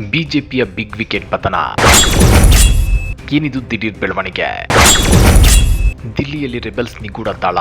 ಬಿಜೆಪಿಯ big wicket ಪತನ. ಏನಿದು ದಿಢೀರ್ ಬೆಳವಣಿಗೆ? ದಿಲ್ಲಿಯಲ್ಲಿ ರೆಬೆಲ್ಸ್ ನಿಗೂಢ ತಾಳ.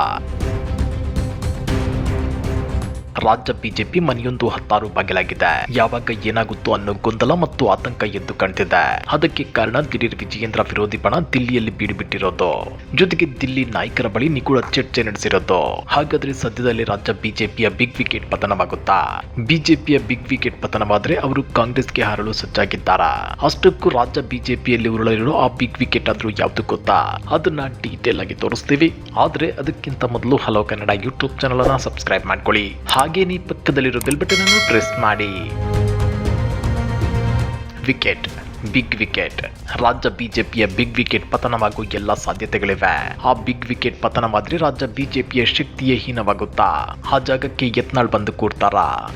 ರಾಜ್ಯ ಬಿಜೆಪಿ ಮನೆಯೊಂದು ಹತ್ತಾರು ಬಾಗಿಲಾಗಿದೆ. ಯಾವಾಗ ಏನಾಗುತ್ತೋ ಅನ್ನೋ ಗೊಂದಲ ಮತ್ತು ಆತಂಕ ಎದ್ದು ಕಾಣ್ತಿದೆ. ಅದಕ್ಕೆ ಕಾರಣ ದಿಢೀರ್ ವಿಜಯೇಂದ್ರ ವಿರೋಧಿ ಬಣ ದಿಲ್ಲಿಯಲ್ಲಿ ಬೀಡುಬಿಟ್ಟಿರೋದು. ಜೊತೆಗೆ ದಿಲ್ಲಿ ನಾಯಕರ ಬಳಿ ನಿಗೂಢ ಚರ್ಚೆ ನಡೆಸಿರೋದು. ಹಾಗಾದ್ರೆ ಸದ್ಯದಲ್ಲಿ ರಾಜ್ಯ ಬಿಜೆಪಿಯ ಬಿಗ್ ವಿಕೆಟ್ ಪತನವಾಗುತ್ತಾ? ಬಿಜೆಪಿಯ ಬಿಗ್ ವಿಕೆಟ್ ಪತನವಾದ್ರೆ ಅವರು ಕಾಂಗ್ರೆಸ್ಗೆ ಹಾರಲು ಸಜ್ಜಾಗಿದ್ದಾರಾ? ಅಷ್ಟಕ್ಕೂ ರಾಜ್ಯ ಬಿಜೆಪಿಯಲ್ಲಿ ಉರುಳಲಿರೋ ಆ ಬಿಗ್ ವಿಕೆಟ್ ಆದ್ರೂ ಯಾವ್ದು ಗೊತ್ತಾ? ಅದನ್ನ ಡೀಟೇಲ್ ಆಗಿ ತೋರಿಸ್ತೀವಿ. ಆದ್ರೆ ಅದಕ್ಕಿಂತ ಮೊದಲು ಹಲೋ ಕನ್ನಡ ಯೂಟ್ಯೂಬ್ ಚಾನಲ್ ಅನ್ನ ಸಬ್ಸ್ಕ್ರೈಬ್ ಮಾಡ್ಕೊಳ್ಳಿ. ನೀ ಪಕ್ಕದಲ್ಲಿರೋ ಬೆಲ್ ಬಟನ್ ಅನ್ನು ಪ್ರೆಸ್ ಮಾಡಿ. ವಿಕೆಟ್ ಬಿಗ್ ವಿಕೆಟ್ ರಾಜ್ಯ ಬಿಜೆಪಿಯ ಬಿಗ್ ವಿಕೆಟ್ ಪತನವಾಗುವ ಎಲ್ಲ ಸಾಧ್ಯತೆಗಳಿವೆ. ಆ ಬಿಗ್ ವಿಕೆಟ್ ಪತನವಾದ್ರೆ ರಾಜ್ಯ ಬಿಜೆಪಿಯ ಶಕ್ತಿಯೇ ಹೀನವಾಗುತ್ತಾ? ಆ ಜಾಗಕ್ಕೆ ಯತ್ನಾಳ್ ಬಂದು ಕೂಡ್ತಾರ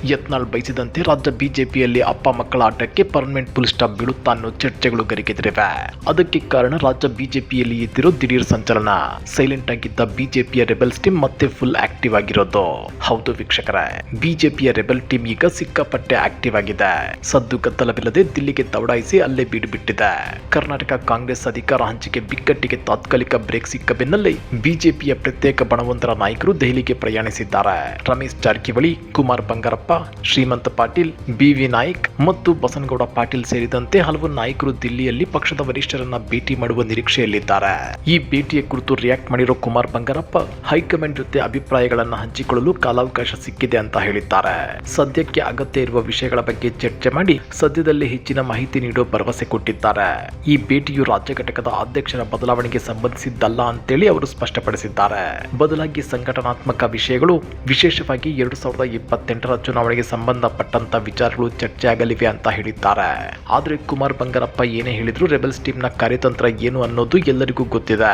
ಯತ್ನಾಳ್ ಬಯಸಿದಂತೆ ರಾಜ್ಯ ಬಿಜೆಪಿಯಲ್ಲಿ ಅಪ್ಪ ಮಕ್ಕಳ ಆಟಕ್ಕೆ ಪರ್ಮನೆಂಟ್ ಫುಲ್ ಸ್ಟಾಪ್ ಬೀಳುತ್ತಾ ಅನ್ನೋ ಚರ್ಚೆಗಳು ಗರಿಗೆದಿರಿವೆ. ಅದಕ್ಕೆ ಕಾರಣ ರಾಜ್ಯ ಬಿಜೆಪಿಯಲ್ಲಿ ಇದ್ದಿರೋ ದಿಢೀರ್ ಸಂಚಲನ. ಸೈಲೆಂಟ್ ಆಗಿದ್ದ ಬಿಜೆಪಿಯ ರೆಬೆಲ್ಸ್ ಟೀಮ್ ಮತ್ತೆ ಫುಲ್ ಆಕ್ಟಿವ್ ಆಗಿರೋದು. ಹೌದು ವೀಕ್ಷಕರೇ, ಬಿಜೆಪಿಯ ರೆಬೆಲ್ ಟೀಮ್ ಈಗ ಸಿಕ್ಕಾಪಟ್ಟೆ ಆಕ್ಟಿವ್ ಆಗಿದೆ. ಸದ್ದು ಗದ್ದಲವಿಲ್ಲದೆ ದಿಲ್ಲಿಗೆ ದೌಡಾಯಿಸಿ ಅಲ್ಲೇ ಬೀಡು ಬಿಟ್ಟಿದೆ. ಕರ್ನಾಟಕ ಕಾಂಗ್ರೆಸ್ ಅಧಿಕಾರ ಹಂಚಿಕೆ ಬಿಕ್ಕಟ್ಟಿಗೆ ತಾತ್ಕಾಲಿಕ ಬ್ರೇಕ್ ಸಿಕ್ಕ ಬೆನ್ನಲ್ಲೇ ಬಿಜೆಪಿಯ ಪ್ರತ್ಯೇಕ ಬಣವೊಂದರ ನಾಯಕರು ದೆಹಲಿಗೆ ಪ್ರಯಾಣಿಸಿದ್ದಾರೆ. ರಮೇಶ್ ಜಾರಕಿಹೊಳಿ, ಕುಮಾರ್ ಬಂಗಾರಪ್ಪ, ಶ್ರೀಮಂತ ಪಾಟೀಲ್, ಬಿವಿ ನಾಯ್ಕ್ ಮತ್ತು ಬಸನಗೌಡ ಪಾಟೀಲ್ ಸೇರಿದಂತೆ ಹಲವು ನಾಯಕರು ದಿಲ್ಲಿಯಲ್ಲಿ ಪಕ್ಷದ ವರಿಷ್ಠರನ್ನ ಭೇಟಿ ಮಾಡುವ ನಿರೀಕ್ಷೆಯಲ್ಲಿದ್ದಾರೆ. ಈ ಭೇಟಿಯ ಕುರಿತು ರಿಯಾಕ್ಟ್ ಮಾಡಿರೋ ಕುಮಾರ್ ಬಂಗಾರಪ್ಪ, ಹೈಕಮಾಂಡ್ ಜೊತೆ ಅಭಿಪ್ರಾಯಗಳನ್ನ ಹಂಚಿಕೊಳ್ಳಲು ಕಾಲಾವಕಾಶ ಸಿಕ್ಕಿದೆ ಅಂತ ಹೇಳಿದ್ದಾರೆ. ಸದ್ಯಕ್ಕೆ ಅಗತ್ಯ ಇರುವ ವಿಷಯಗಳ ಬಗ್ಗೆ ಚರ್ಚೆ ಮಾಡಿ ಸದ್ಯದಲ್ಲೇ ಹೆಚ್ಚಿನ ಮಾಹಿತಿ ನೀಡೋ ಭರವಸೆ ಕೊಟ್ಟಿದ್ದಾರೆ. ಈ ಭೇಟಿಯು ರಾಜ್ಯ ಘಟಕದ ಅಧ್ಯಕ್ಷರ ಬದಲಾವಣೆಗೆ ಸಂಬಂಧಿಸಿದ್ದಲ್ಲ ಅಂತೇಳಿ ಅವರು ಸ್ಪಷ್ಟಪಡಿಸಿದ್ದಾರೆ. ಬದಲಾಗಿ ಸಂಘಟನಾತ್ಮಕ ವಿಷಯಗಳು, ವಿಶೇಷವಾಗಿ ಎರಡು ಸಾವಿರದ ಇಪ್ಪತ್ತೆಂಟರ ಚುನಾವಣೆಗೆ ಸಂಬಂಧಪಟ್ಟಂತ ವಿಚಾರಗಳು ಚರ್ಚೆ ಆಗಲಿವೆ ಅಂತ ಹೇಳಿದ್ದಾರೆ. ಆದ್ರೆ ಕುಮಾರ್ ಬಂಗಾರಪ್ಪ ಏನೇ ಹೇಳಿದ್ರು ರೆಬಲ್ಸ್ ಟೀಮ್ನ ಕಾರ್ಯತಂತ್ರ ಏನು ಅನ್ನೋದು ಎಲ್ಲರಿಗೂ ಗೊತ್ತಿದೆ.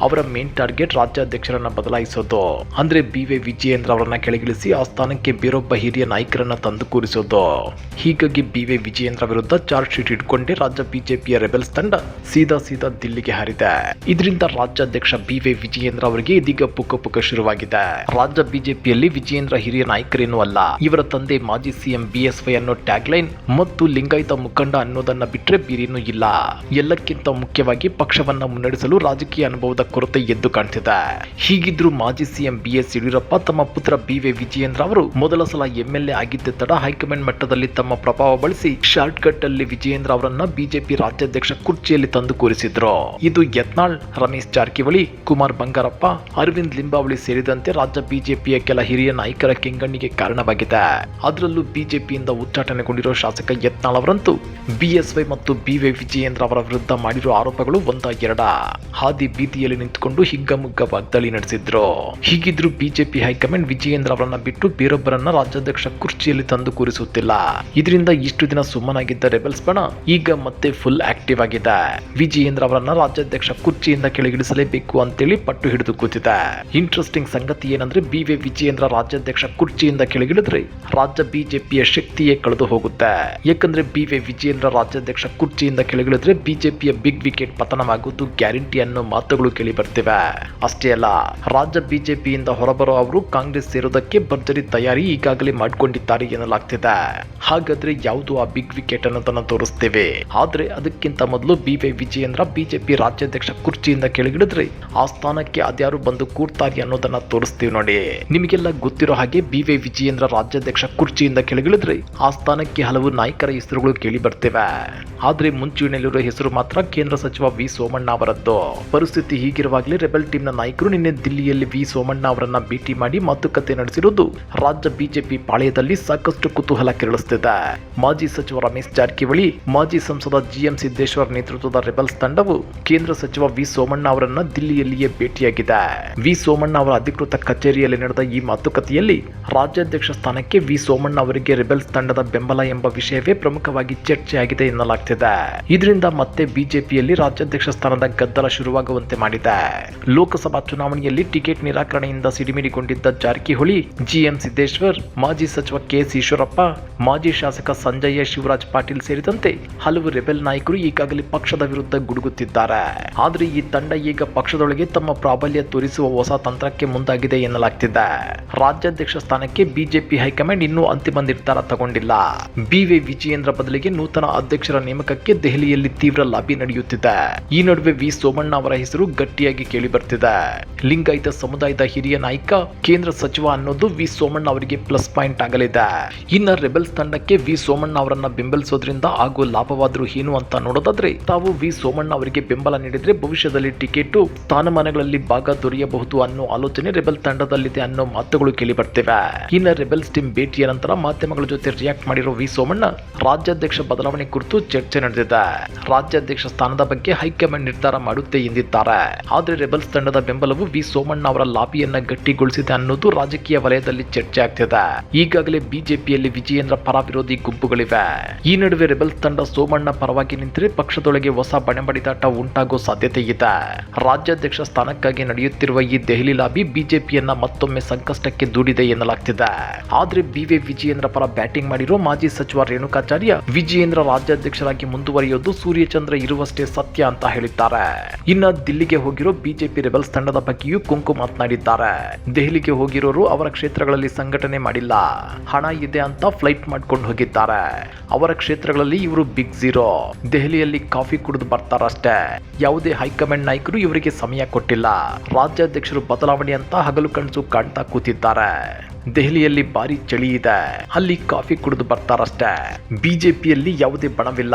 ಅವರ ಮೇನ್ ಟಾರ್ಗೆಟ್ ರಾಜ್ಯಾಧ್ಯಕ್ಷರನ್ನ ಬದಲಾಯಿಸೋದು. ಅಂದ್ರೆ ಬಿ ವಿ ವಿಜಯೇಂದ್ರ ಅವರನ್ನ ಕೆಳಗಿಳಿಸಿ ಆ ಸ್ಥಾನಕ್ಕೆ ಬೇರೊಬ್ಬ ಹಿರಿಯ ನಾಯಕರನ್ನ ತಂದು ಕೂರಿಸೋದು. ಹೀಗಾಗಿ ಬಿ ವಿ ವಿಜಯೇಂದ್ರ ವಿರುದ್ಧ ಚಾರ್ಜ್ ಶೀಟ್ ಇಟ್ಕೊಂಡೇ ರಾಜ್ಯ ಬಿಜೆಪಿಯ ರೆಬೆಲ್ಸ್ ತಂಡ ಸೀದಾ ಸೀದಾ ದಿಲ್ಲಿಗೆ ಹಾರಿದೆ. ಇದರಿಂದ ರಾಜ್ಯಾಧ್ಯಕ್ಷ ಬಿ ವಿ ವಿಜಯೇಂದ್ರ ಅವರಿಗೆ ಇದೀಗ ಪುಕ್ಕ ಪುಕ್ಕ ಶುರುವಾಗಿದೆ. ರಾಜ್ಯ ಬಿಜೆಪಿಯಲ್ಲಿ ವಿಜಯೇಂದ್ರ ಹಿರಿಯ ನಾಯಕರೇನೂ ಅಲ್ಲ ಇವರ ತಂದೆ ಮಾಜಿ ಸಿಎಂ ಬಿಎಸ್ವೈ ಅನ್ನೋ ಟ್ಯಾಗ್ ಲೈನ್ ಮತ್ತು ಲಿಂಗಾಯತ ಮುಖಂಡ ಅನ್ನೋದನ್ನ ಬಿಟ್ರೆ ಬೇರೇನೂ ಇಲ್ಲ. ಎಲ್ಲಕ್ಕಿಂತ ಮುಖ್ಯವಾಗಿ ಪಕ್ಷವನ್ನ ಮುನ್ನಡೆಸಲು ರಾಜಕೀಯ ಅನುಭವದ ಕೊರತೆ ಎದ್ದು ಕಾಣ್ತಿದೆ. ಹೀಗಿದ್ರು ಮಾಜಿ ಸಿಎಂ ಬಿಎಸ್ ಯಡಿಯೂರಪ್ಪ ತಮ್ಮ ಪುತ್ರ ಬಿ ವಿ ವಿಜಯೇಂದ್ರ ಅವರು ಮೊದಲ ಸಲ ಎಂಎಲ್ಎ ಆಗಿದ್ದ ತಡ ಹೈಕಮಾಂಡ್ ಮಟ್ಟದಲ್ಲಿ ತಮ್ಮ ಪ್ರಭಾವ ಬಳಸಿ ಶಾರ್ಟ್ ಕಟ್ ಅಲ್ಲಿ ವಿಜಯೇಂದ್ರ ಅವರನ್ನ ಬಿಜೆಪಿ ರಾಜ್ಯಾಧ್ಯಕ್ಷ ಕುರ್ಚಿಯಲ್ಲಿ ತಂದು ಕೂರಿಸಿದ್ರು. ಇದು ಯತ್ನಾಳ್, ರಮೇಶ್ ಜಾರಕಿಹೊಳಿ, ಕುಮಾರ್ ಬಂಗಾರಪ್ಪ, ಅರವಿಂದ್ ಲಿಂಬಾವಳಿ ಸೇರಿದಂತೆ ರಾಜ್ಯ ಬಿಜೆಪಿಯ ಕೆಲ ಹಿರಿಯ ನಾಯಕರ ಕೆಂಗಣ್ಣಿಗೆ ಕಾರಣವಾಗಿದೆ. ಅದರಲ್ಲೂ ಬಿಜೆಪಿಯಿಂದ ಉದ್ಘಾಟನೆಗೊಂಡಿರುವ ಶಾಸಕ ಯತ್ನಾಳ್ ಅವರಂತೂ ಬಿಎಸ್ವೈ ಮತ್ತು ಬಿವೈ ವಿಜಯೇಂದ್ರ ಅವರ ವಿರುದ್ಧ ಮಾಡಿರುವ ಆರೋಪಗಳು ಒಂದ ಎರಡ ಹಾದಿ ಬೀದಿಯಲ್ಲಿ ನಿಂತುಕೊಂಡು ಹಿಗ್ಗಮುಗ್ಗ ವಾಗ್ದಾಳಿ ನಡೆಸಿದ್ರು. ಹೀಗಿದ್ರು ಬಿಜೆಪಿ ಹೈಕಮಾಂಡ್ ವಿಜಯೇಂದ್ರ ಅವರನ್ನ ಬಿಟ್ಟು ಬೇರೊಬ್ಬರನ್ನ ರಾಜ್ಯಾಧ್ಯಕ್ಷ ಕುರ್ಚಿಯಲ್ಲಿ ತಂದು ಕೂರಿಸುತ್ತಿಲ್ಲ. ಇದರಿಂದ ಇಷ್ಟು ದಿನ ಸುಮ್ಮನಾಗಿದ್ದ ರೆಬೆಲ್ಸ್ ಬಣ ಈಗ ಮತ್ತೆ ಫುಲ್ ಆಕ್ಟಿವ್ ಆಗಿದೆ. ವಿಜಯೇಂದ್ರ ಅವರನ್ನ ರಾಜ್ಯಾಧ್ಯಕ್ಷ ಕುರ್ಚಿಯಿಂದ ಕೆಳಗಿಳಿಸಲೇಬೇಕು ಅಂತೇಳಿ ಪಟ್ಟು ಹಿಡಿದು ಕೂತಿದೆ. ಇಂಟ್ರೆಸ್ಟಿಂಗ್ ಸಂಗತಿ ಏನಂದ್ರೆ ಬಿ ವಿ ವಿಜಯೇಂದ್ರ ರಾಜ್ಯಾಧ್ಯಕ್ಷ ಕುರ್ಚಿಯಿಂದ ಕೆಳಗಿಳಿದ್ರೆ ರಾಜ್ಯ ಬಿಜೆಪಿಯ ಶಕ್ತಿಯೇ ಕಳೆದು ಹೋಗುತ್ತೆ. ಯಾಕಂದ್ರೆ ಬಿ ವಿ ವಿಜಯೇಂದ್ರ ರಾಜ್ಯಾಧ್ಯಕ್ಷ ಕುರ್ಚಿಯಿಂದ ಕೆಳಗಿಳಿದ್ರೆ ಬಿಜೆಪಿಯ ಬಿಗ್ ವಿಕೆಟ್ ಪತನವಾಗುವುದು ಗ್ಯಾರಂಟಿ ಅನ್ನೋ ಮಾತುಗಳು ಕೇಳಿ ಬರ್ತಿವೆ. ಅಷ್ಟೇ ಅಲ್ಲ, ರಾಜ್ಯ ಬಿಜೆಪಿಯಿಂದ ಹೊರಬರೋ ಅವರು ಕಾಂಗ್ರೆಸ್ ಸೇರೋದಕ್ಕೆ ಭರ್ಜರಿ ತಯಾರಿ ಈಗಾಗಲೇ ಮಾಡಿಕೊಂಡಿದ್ದಾರೆ ಎನ್ನಲಾಗ್ತಿದೆ. ಹಾಗಾದ್ರೆ ಯಾವುದು ಆ ಬಿಗ್ ವಿಕೆಟ್ ಅನ್ನೋದನ್ನ ತೋರಿಸ್ತೇವೆ? ಆದ್ರೆ ಅದಕ್ಕಿಂತ ಮೊದಲು ಬಿ ವೈ ವಿಜಯೇಂದ್ರ ಬಿಜೆಪಿ ರಾಜ್ಯಾಧ್ಯಕ್ಷ ಕುರ್ಚಿಯಿಂದ ಕೆಳಗಿಡಿದ್ರೆ ಆ ಸ್ಥಾನಕ್ಕೆ ಅದ್ಯಾರು ಬಂದು ಕೂರ್ತಾರೆ ಅನ್ನೋದನ್ನ ತೋರಿಸ್ತೀವಿ ನೋಡಿ. ನಿಮಗೆಲ್ಲ ಗೊತ್ತಿರೋ ಹಾಗೆ ಬಿ ವೈ ವಿಜಯೇಂದ್ರ ರಾಜ್ಯಾಧ್ಯಕ್ಷ ಕುರ್ಚಿಯಿಂದ ಕೆಳಗಿಳಿದ್ರೆ. ಆ ಸ್ಥಾನಕ್ಕೆ ಹಲವು ನಾಯಕರ ಹೆಸರುಗಳು ಕೇಳಿ ಬರ್ತೇವೆ. ಆದ್ರೆ ಮುಂಚೂಣಿಯಲ್ಲಿರೋ ಹೆಸರು ಮಾತ್ರ ಕೇಂದ್ರ ಸಚಿವ ವಿ ಸೋಮಣ್ಣ ಅವರದ್ದು. ಪರಿಸ್ಥಿತಿ ಹೀಗಿರುವಾಗಲೇ ರೆಬೆಲ್ ಟೀಮ್ನ ನಾಯಕರು ನಿನ್ನೆ ದಿಲ್ಲಿಯಲ್ಲಿ ವಿ ಸೋಮಣ್ಣ ಅವರನ್ನ ಭೇಟಿ ಮಾಡಿ ಮಾತುಕತೆ ನಡೆಸಿರುವುದು. ರಾಜ್ಯ ಬಿಜೆಪಿ ಪಾಳೆಯದಲ್ಲಿ ಸಾಕಷ್ಟು ಕುತೂಹಲ ಕೆರಳಿಸುತ್ತಿದೆ ಮಾಜಿ ಸಚಿವ ರಮೇಶ್ ಜಾರಕಿಹೊಳಿ, ಮಾಜಿ ಸಂಸದ ಜಿಎಂ ಸಿದ್ದೇಶ್ವರ್ ನೇತೃತ್ವದ ರೆಬಲ್ಸ್ ತಂಡವು ಕೇಂದ್ರ ಸಚಿವ ವಿ ಸೋಮಣ್ಣ ಅವರನ್ನ ದಿಲ್ಲಿಯಲ್ಲಿಯೇ ಭೇಟಿಯಾಗಿದೆ. ವಿ ಸೋಮಣ್ಣ ಅವರ ಅಧಿಕೃತ ಕಚೇರಿಯಲ್ಲಿ ನಡೆದ ಈ ಮಾತುಕತೆಯಲ್ಲಿ ರಾಜ್ಯಾಧ್ಯಕ್ಷ ಸ್ಥಾನಕ್ಕೆ ವಿ ಸೋಮಣ್ಣ ಅವರಿಗೆ ರೆಬೆಲ್ಸ್ ತಂಡದ ಬೆಂಬಲ ಎಂಬ ವಿಷಯವೇ ಪ್ರಮುಖವಾಗಿ ಚರ್ಚೆಯಾಗಿದೆ ಎನ್ನಲಾಗ್ತಿದೆ. ಇದರಿಂದ ಮತ್ತೆ ಬಿಜೆಪಿಯಲ್ಲಿ ರಾಜ್ಯಾಧ್ಯಕ್ಷ ಸ್ಥಾನದ ಗದ್ದಲ ಶುರುವಾಗುವಂತೆ ಮಾಡಿದೆ. ಲೋಕಸಭಾ ಚುನಾವಣೆಯಲ್ಲಿ ಟಿಕೆಟ್ ನಿರಾಕರಣೆಯಿಂದ ಸಿಡಿಮಿಡಿಗೊಂಡಿದ್ದ ಜಾರಕಿಹೊಳಿ, ಜಿಎಂ ಸಿದ್ದೇಶ್ವರ್, ಮಾಜಿ ಸಚಿವ ಕೆಎಸ್ ಈಶ್ವರಪ್ಪ, ಮಾಜಿ ಶಾಸಕ ಸಂಜಯ ಶಿವರಾಜ್ ಪಾಟೀಲ್ ಸೇರಿದಂತೆ ಹಲವು ರೆಬೆಲ್ ನಾಯಕರು ಈಗಾಗಲೇ ಪಕ್ಷದ ವಿರುದ್ಧ ಗುಡುಗುತ್ತಿದ್ದಾರೆ. ಆದ್ರೆ ಈ ತಂಡ ಈಗ ಪಕ್ಷದೊಳಗೆ ತಮ್ಮ ಪ್ರಾಬಲ್ಯ ತೋರಿಸುವ ಹೊಸ ತಂತ್ರಕ್ಕೆ ಮುಂದಾಗಿದೆ ಎನ್ನಲಾಗ್ತಿದೆ. ರಾಜ್ಯಾಧ್ಯಕ್ಷ ಸ್ಥಾನಕ್ಕೆ ಬಿಜೆಪಿ ಹೈಕಮಾಂಡ್ ಇನ್ನೂ ಅಂತಿಮ ನಿರ್ಧಾರ ತಗೊಂಡಿಲ್ಲ. ಬಿವಿ ವಿಜಯೇಂದ್ರ ಬದಲಿಗೆ ನೂತನ ಅಧ್ಯಕ್ಷರ ನೇಮಕಕ್ಕೆ ದೆಹಲಿಯಲ್ಲಿ ತೀವ್ರ ಲಾಬಿ ನಡೆಯುತ್ತಿದೆ. ಈ ನಡುವೆ ವಿ ಸೋಮಣ್ಣ ಅವರ ಹೆಸರು ಗಟ್ಟಿಯಾಗಿ ಕೇಳಿಬರ್ತಿದೆ. ಲಿಂಗಾಯತ ಸಮುದಾಯದ ಹಿರಿಯ ನಾಯಕ, ಕೇಂದ್ರ ಸಚಿವ ಅನ್ನೋದು ವಿ ಸೋಮಣ್ಣ ಅವರಿಗೆ ಪ್ಲಸ್ ಪಾಯಿಂಟ್ ಆಗಲಿದೆ. ಇನ್ನ ರೆಬೆಲ್ಸ್ ತಂಡಕ್ಕೆ ವಿ ಸೋಮಣ್ಣ ಅವರನ್ನ ಬೆಂಬಲಿಸೋದ್ರಿಂದ ಆಗೋ ಲಾಭವಾದ್ರೂ ಏನು ಅಂತ ನೋಡೋದಾದ್ರೆ, ತಾವು ವಿ. ಸೋಮಣ್ಣ ಅವರಿಗೆ ಬೆಂಬಲ ನೀಡಿದ್ರೆ ಭವಿಷ್ಯದಲ್ಲಿ ಟಿಕೆಟ್ ಸ್ಥಾನಮಾನಗಳಲ್ಲಿ ಭಾಗ ದೊರೆಯಬಹುದು ಅನ್ನೋ ಆಲೋಚನೆ ರೆಬೆಲ್ ತಂಡದಲ್ಲಿದೆ ಅನ್ನೋ ಮಾತುಗಳು ಕೇಳಿ ಬರ್ತೇವೆ ಇನ್ನ ರೆಬೆಲ್ಸ್ ಟೀಮ್ ಭೇಟಿಯ ನಂತರ ಮಾಧ್ಯಮಗಳ ಜೊತೆ ರಿಯಾಕ್ಟ್ ಮಾಡಿರೋ ವಿ. ಸೋಮಣ್ಣ ರಾಜ್ಯಾಧ್ಯಕ್ಷ ಬದಲಾವಣೆ ಕುರಿತು ಚರ್ಚೆ ನಡೆದಿದೆ. ರಾಜ್ಯಾಧ್ಯಕ್ಷ ಸ್ಥಾನದ ಬಗ್ಗೆ ಹೈಕಮಾಂಡ್ ನಿರ್ಧಾರ ಮಾಡುತ್ತೆ ಎಂದಿದ್ದಾರೆ. ಆದ್ರೆ ರೆಬೆಲ್ಸ್ ತಂಡದ ಬೆಂಬಲವು ವಿ. ಸೋಮಣ್ಣ ಅವರ ಲಾಬಿಯನ್ನ ಗಟ್ಟಿಗೊಳಿಸಿದೆ ಅನ್ನೋದು ರಾಜಕೀಯ ವಲಯದಲ್ಲಿ ಚರ್ಚೆ ಆಗ್ತಿದೆ. ಈಗಾಗಲೇ ಬಿಜೆಪಿಯಲ್ಲಿ ವಿಜಯೇಂದ್ರ ಪರ ವಿರೋಧಿ ಗುಂಪುಗಳಿವೆ. ಈ ನಡುವೆ ರೆಬೆಲ್ಸ್ ತಂಡ ಸೋಮಣ್ಣ ಪರವಾಗಿ ನಿಂತರೆ ಪಕ್ಷದೊಳಗೆ ಹೊಸ ಬಣಬಡಿದಾಟ ಉಂಟಾಗೋ ಸಾಧ್ಯತೆ ಇದೆ. ರಾಜ್ಯಾಧ್ಯಕ್ಷ ಸ್ಥಾನಕ್ಕಾಗಿ ನಡೆಯುತ್ತಿರುವ ಈ ದೆಹಲಿ ಲಾಬಿ ಬಿಜೆಪಿಯನ್ನ ಮತ್ತೊಮ್ಮೆ ಸಂಕಷ್ಟಕ್ಕೆ ದೂಡಿದೆ ಎನ್ನಲಾಗ್ತಿದೆ. ಆದ್ರೆ ಬಿವಿ ವಿಜಯೇಂದ್ರ ಪರ ಬ್ಯಾಟಿಂಗ್ ಮಾಡಿರೋ ಮಾಜಿ ಸಚಿವ ರೇಣುಕಾಚಾರ್ಯ ವಿಜಯೇಂದ್ರ ರಾಜ್ಯಾಧ್ಯಕ್ಷರಾಗಿ ಮುಂದುವರಿಯೋದು ಸೂರ್ಯಚಂದ್ರ ಇರುವಷ್ಟೇ ಸತ್ಯ ಅಂತ ಹೇಳಿದ್ದಾರೆ. ಇನ್ನ ದಿಲ್ಲಿಗೆ ಹೋಗಿರೋ ಬಿಜೆಪಿ ರೆಬಲ್ಸ್ ತಂಡದ ಬಗ್ಗೆಯೂ ಕುಂಕು ಮಾತನಾಡಿದ್ದಾರೆ. ದೆಹಲಿಗೆ ಹೋಗಿರೋರು ಅವರ ಕ್ಷೇತ್ರಗಳಲ್ಲಿ ಸಂಘಟನೆ ಮಾಡಿಲ್ಲ. ಹಣ ಇದೆ ಅಂತ ಫ್ಲೈಟ್ ಮಾಡ್ಕೊಂಡು ಹೋಗಿದ್ದಾರೆ. ಅವರ ಕ್ಷೇತ್ರಗಳಲ್ಲಿ ಇವರು ಬಿಗ್ ಝೀರೋ ದೆಹಲಿಯಲ್ಲಿ ಕಾಫಿ ಕುಡಿದು ಬರ್ತಾರಷ್ಟೇ. ಯಾವುದೇ ಹೈಕಮಾಂಡ್ ನಾಯಕರು ಇವರಿಗೆ ಸಮಯ ಕೊಟ್ಟಿಲ್ಲ. ರಾಜ್ಯಾಧ್ಯಕ್ಷರು ಬದಲಾವಣೆ ಅಂತ ಹಗಲು ಕನಸು ಕಾಣ್ತಾ ಕೂತಿದ್ದಾರೆ. ದೆಹಲಿಯಲ್ಲಿ ಭಾರಿ ಚಳಿ ಇದೆ. ಅಲ್ಲಿ ಕಾಫಿ ಕುಡಿದು ಬರ್ತಾರಷ್ಟೇ. ಬಿಜೆಪಿಯಲ್ಲಿ ಯಾವುದೇ ಬಣವಿಲ್ಲ.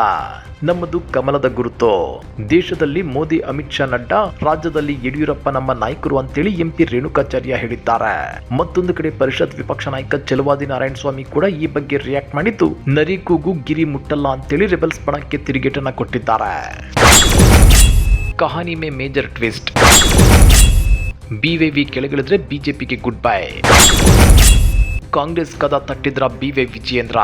ನಮ್ಮದು ಕಮಲದ ಗುರುತು. ದೇಶದಲ್ಲಿ ಮೋದಿ, ಅಮಿತ್ ಶಾ ನಡ್ಡಾ, ರಾಜ್ಯದಲ್ಲಿ ಯಡಿಯೂರಪ್ಪ ನಮ್ಮ ನಾಯಕರು ಅಂತೇಳಿ ಎಂಪಿ ರೇಣುಕಾಚಾರ್ಯ ಹೇಳಿದ್ದಾರೆ. ಮತ್ತೊಂದು ಕಡೆ ಪರಿಷತ್ ವಿಪಕ್ಷ ನಾಯಕ ಚಲುವಾದಿ ನಾರಾಯಣ ಸ್ವಾಮಿ ಕೂಡ ಈ ಬಗ್ಗೆ ರಿಯಾಕ್ಟ್ ಮಾಡಿದ್ದು, ನರಿ ಕೂಗು ಗಿರಿ ಮುಟ್ಟಲ್ಲ ಅಂತೇಳಿ ರೆಬಲ್ಸ್ ಬಣಕ್ಕೆ ತಿರುಗೇಟನ್ನ ಕೊಟ್ಟಿದ್ದಾರೆ. ಕಹಾನಿ ಮೇ ಮೇಜರ್ ಟ್ವಿಸ್ಟ್. ಬಿವೆವಿ ಕೆಳಗಿಳಿದ್ರೆ ಬಿಜೆಪಿಗೆ ಗುಡ್ ಬೈ. ಕಾಂಗ್ರೆಸ್ ಕದ ತಟ್ಟಿದ್ರ ಬಿವೈ ವಿಜಯೇಂದ್ರ.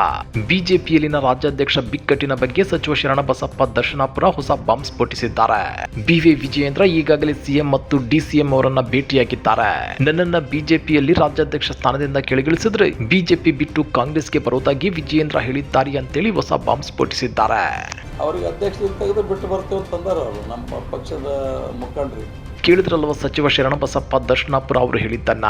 ಬಿಜೆಪಿಯಲ್ಲಿನ ರಾಜ್ಯಾಧ್ಯಕ್ಷ ಬಿಕ್ಕಟ್ಟಿನ ಬಗ್ಗೆ ಸಚಿವ ಶರಣಬಸಪ್ಪ ದರ್ಶನಾಪುರ ಹೊಸ ಬಾಂಬ್ ಸ್ಫೋಟಿಸಿದ್ದಾರೆ. ಬಿವಿ ವಿಜಯೇಂದ್ರ ಈಗಾಗಲೇ ಸಿಎಂ ಮತ್ತು ಡಿಸಿಎಂ ಅವರನ್ನ ಭೇಟಿಯಾಗಿದ್ದಾರೆ. ನನ್ನನ್ನ ಬಿಜೆಪಿಯಲ್ಲಿ ರಾಜ್ಯಾಧ್ಯಕ್ಷ ಸ್ಥಾನದಿಂದ ಕೆಳಗಿಳಿಸಿದ್ರೆ ಬಿಜೆಪಿ ಬಿಟ್ಟು ಕಾಂಗ್ರೆಸ್ಗೆ ಬರೋದಾಗಿ ವಿಜಯೇಂದ್ರ ಹೇಳಿದ್ದಾರೆ ಅಂತೇಳಿ ಹೊಸ ಬಾಂಬ್ ಸ್ಫೋಟಿಸಿದ್ದಾರೆ. ಅವರಿಗೆ ಅಧ್ಯಕ್ಷ ತೆಗೆದು ಬಿಟ್ಟು ಬರ್ತೇವೆ ಅಂತಂದಾರ ಅವರು. ನಮ್ಮ ಪಕ್ಷದ ಮುಖಂಡರು. ಕೇಳಿದ್ರಲ್ವ ಸಚಿವ ಶರಣಬಸಪ್ಪ ದರ್ಶನಾಪುರ ಅವರು ಹೇಳಿದ್ದನ್ನ.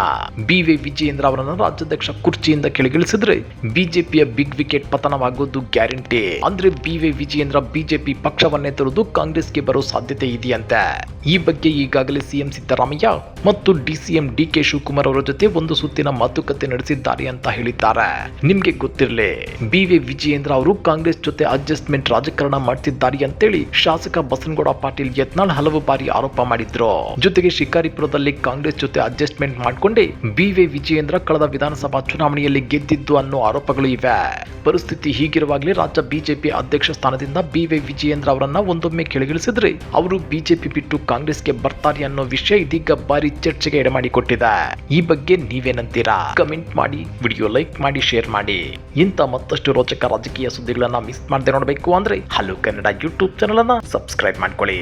ಬಿ ವಿ ವಿಜಯೇಂದ್ರ ಅವರನ್ನ ರಾಜ್ಯಾಧ್ಯಕ್ಷ ಕುರ್ಚಿಯಿಂದ ಕೆಳಗಿಳಿಸಿದ್ರೆ ಬಿಜೆಪಿಯ ಬಿಗ್ ವಿಕೆಟ್ ಪತನವಾಗೋದು ಗ್ಯಾರಂಟಿ. ಅಂದ್ರೆ ಬಿ ವಿ ವಿಜಯೇಂದ್ರ ಬಿಜೆಪಿ ಪಕ್ಷವನ್ನೇ ತೊರೆದು ಕಾಂಗ್ರೆಸ್ಗೆ ಬರೋ ಸಾಧ್ಯತೆ ಇದೆಯಂತೆ. ಈ ಬಗ್ಗೆ ಈಗಾಗಲೇ ಸಿಎಂ ಸಿದ್ದರಾಮಯ್ಯ ಮತ್ತು ಡಿಸಿಎಂ ಡಿ ಕೆ ಶಿವಕುಮಾರ್ ಅವರ ಜೊತೆ ಒಂದು ಸುತ್ತಿನ ಮಾತುಕತೆ ನಡೆಸಿದ್ದಾರೆ ಅಂತ ಹೇಳಿದ್ದಾರೆ. ನಿಮ್ಗೆ ಗೊತ್ತಿರಲಿ ಬಿ ವಿ ವಿಜಯೇಂದ್ರ ಅವರು ಕಾಂಗ್ರೆಸ್ ಜೊತೆ ಅಡ್ಜಸ್ಟ್ಮೆಂಟ್ ರಾಜಕಾರಣ ಮಾಡ್ತಿದ್ದಾರೆ ಅಂತೇಳಿ ಶಾಸಕ ಬಸನಗೌಡ ಪಾಟೀಲ್ ಯತ್ನಾಳ್ ಹಲವು ಬಾರಿ ಆರೋಪ ಮಾಡಿದ್ರು. ಜೊತೆಗೆ ಶಿಕಾರಿಪುರದಲ್ಲಿ ಕಾಂಗ್ರೆಸ್ ಜೊತೆ ಅಡ್ಜಸ್ಟ್ಮೆಂಟ್ ಮಾಡ್ಕೊಂಡೆ ಬಿ ವಿ ವಿಜಯೇಂದ್ರ ಕಳೆದ ವಿಧಾನಸಭಾ ಚುನಾವಣೆಯಲ್ಲಿ ಗೆದ್ದಿದ್ದು ಅನ್ನೋ ಆರೋಪಗಳು ಇವೆ. ಪರಿಸ್ಥಿತಿ ಹೀಗಿರುವಾಗಲೇ ರಾಜ್ಯ ಬಿಜೆಪಿ ಅಧ್ಯಕ್ಷ ಸ್ಥಾನದಿಂದ ಬಿ ವಿ ವಿಜಯೇಂದ್ರ ಅವರನ್ನ ಒಂದೊಮ್ಮೆ ಕೆಳಗಿಳಿಸಿದ್ರೆ ಅವರು ಬಿಜೆಪಿ ಬಿಟ್ಟು ಕಾಂಗ್ರೆಸ್ಗೆ ಬರ್ತಾರೆ ಅನ್ನೋ ವಿಷಯ ಇದೀಗ ಬಾರಿ ಚರ್ಚೆಗೆ ಎಡೆಮಾಡಿಕೊಟ್ಟಿದೆ. ಈ ಬಗ್ಗೆ ನೀವೇನಂತೀರಾ? ಕಮೆಂಟ್ ಮಾಡಿ, ವಿಡಿಯೋ ಲೈಕ್ ಮಾಡಿ, ಶೇರ್ ಮಾಡಿ. ಇಂಥ ಮತ್ತಷ್ಟು ರೋಚಕ ರಾಜಕೀಯ ಸುದ್ದಿಗಳನ್ನ ಮಿಸ್ ಮಾಡದೆ ನೋಡಬೇಕು ಅಂದ್ರೆ ಹಲೋ ಕನ್ನಡ ಯೂಟ್ಯೂಬ್ ಚಾನಲ್ ಅನ್ನ ಸಬ್ಸ್ಕ್ರೈಬ್ ಮಾಡ್ಕೊಳ್ಳಿ.